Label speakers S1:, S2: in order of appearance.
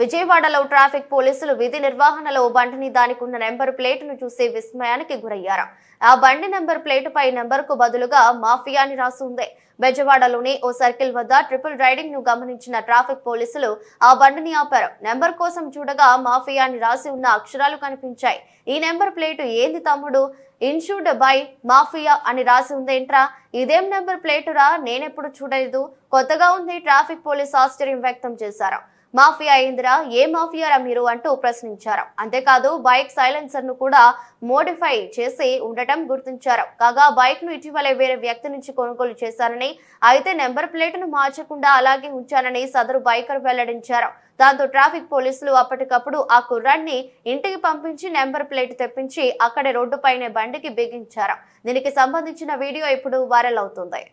S1: విజయవాడలో ట్రాఫిక్ పోలీసులు విధి నిర్వహణలో బండిని దానికున్న నెంబర్ ప్లేటును చూసి విస్మయానికి గురయ్యారు. ఆ బండి నెంబర్ ప్లేటుపై పై నెంబర్కు బదులుగా మాఫియా అని రాసి ఉంది. బెజవాడలోని ఓ సర్కిల్ వద్ద ట్రిపుల్ రైడింగ్ను గమనించిన ట్రాఫిక్ పోలీసులు ఆ బండిని ఆపారు. నెంబర్ కోసం చూడగా మాఫియా అని రాసి ఉన్న అక్షరాలు కనిపించాయి. ఈ నెంబర్ ప్లేటు ఏంది తమ్ముడు? ఇన్షూర్డ్ బై మాఫియా అని రాసి ఉందేంట్రా ఇదేం నెంబర్ ప్లేటురా? నేనెప్పుడు చూడలేదు. కొత్తగా ఉంది ట్రాఫిక్ పోలీస్ ఆశ్చర్యం వ్యక్తం చేశారు. మాఫియా అయిందిరా ఏ మాఫియారా మీరు అంటూ ప్రశ్నించారు. అంతేకాదు బైక్ సైలెన్సర్ను కూడా మోడిఫై చేసి ఉండటం గుర్తించారు. కాగా బైక్ను ఇటీవలే వేరే వ్యక్తి నుంచి కొనుగోలు చేశారని అయితే నెంబర్ ప్లేటును మార్చకుండా అలాగే ఉంచానని సదరు బైకర్ వెల్లడించారు. దాంతో ట్రాఫిక్ పోలీసులు అప్పటికప్పుడు ఆ కుర్రాన్ని ఇంటికి పంపించి నెంబర్ ప్లేట్ తెప్పించి అక్కడే రోడ్డుపైనే బండికి బిగించారు. దీనికి సంబంధించిన వీడియో ఇప్పుడు వైరల్ అవుతుంది.